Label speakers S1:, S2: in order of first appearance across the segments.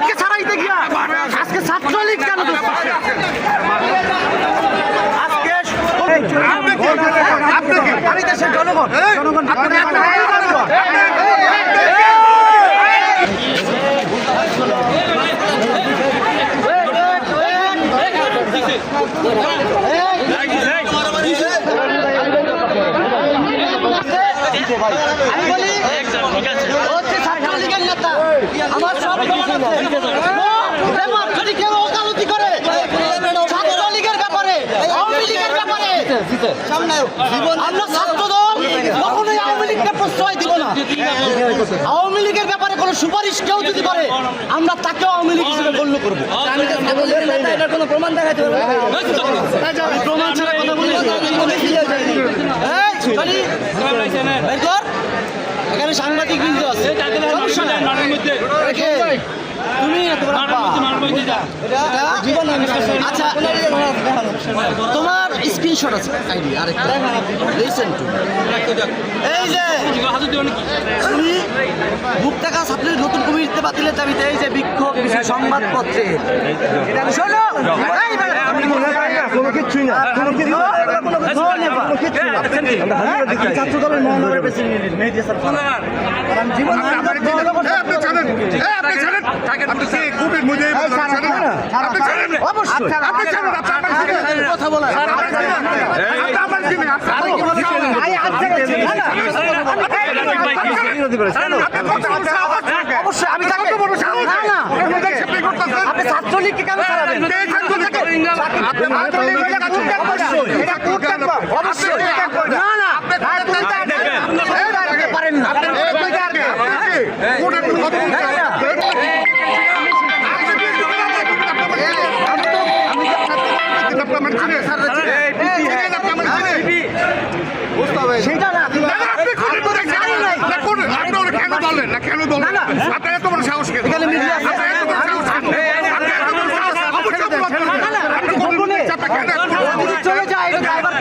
S1: ছাত্রলীগকে ছাড়াইতে গিয়া আজকে ছাত্রলীগ কেন পাচ্ছে? আজকে আপনাকে আমি বলি হচ্ছে ছাত্রলীগের নেতা। আমার সব প্রমাণ আছে। যদি কেউ ওকালতি করে। ছাত্রলীগের ব্যাপারে আওয়ামী লীগের ব্যাপারে। আমরা ছাত্র দল কখনোই আওয়ামী লীগকে প্রশ্রয় দিব না। আওয়ামী লীগের ব্যাপারে কোনো সুপারিশ কেউ যদি করে আমরা তাকেও আওয়ামী লীগ হিসেবে গণ্য করব। এটার কোনো প্রমাণ দেখাতে পারবে? আমি প্রমাণ ছাড়া কথা বলি এই, চলি। বের কর। এখানে সাংবাদিক বিন্দু আছে? তুমি আচ্ছা তোমার স্ক্রিনশট আছে আইডি আরেকটা। এই যে তুমি মুক্তাকা ছাত্রের নতুন কমিটিতে বাতিলের দাবিতে এই যে বিক্ষোভ সংবাদপত্রে। শোনো!
S2: মনে কোনো কিছুই না। কোনো কিছু মহানগরের প্রেসিডেন্ট মেহেদি হাসান। জীবন
S1: কথা বলা
S3: আপনি আমার ছিলেন আপনি
S1: আই আচ্ছা না
S2: বিরোধী করে কেন?
S3: আপনি কত বড় সাহস থাকে
S1: অবশ্যই আমি তাকে না আপনি ছাত্রলীগকে কেন ছাড়াবেন অবশ্যই। না না পারেন না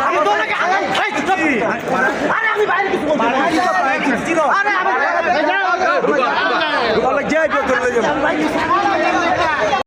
S1: আমি তো ওনাকে আলাই- এই, চুপ। আরে আমি বাইরে কিছু বলছি। আরে আমি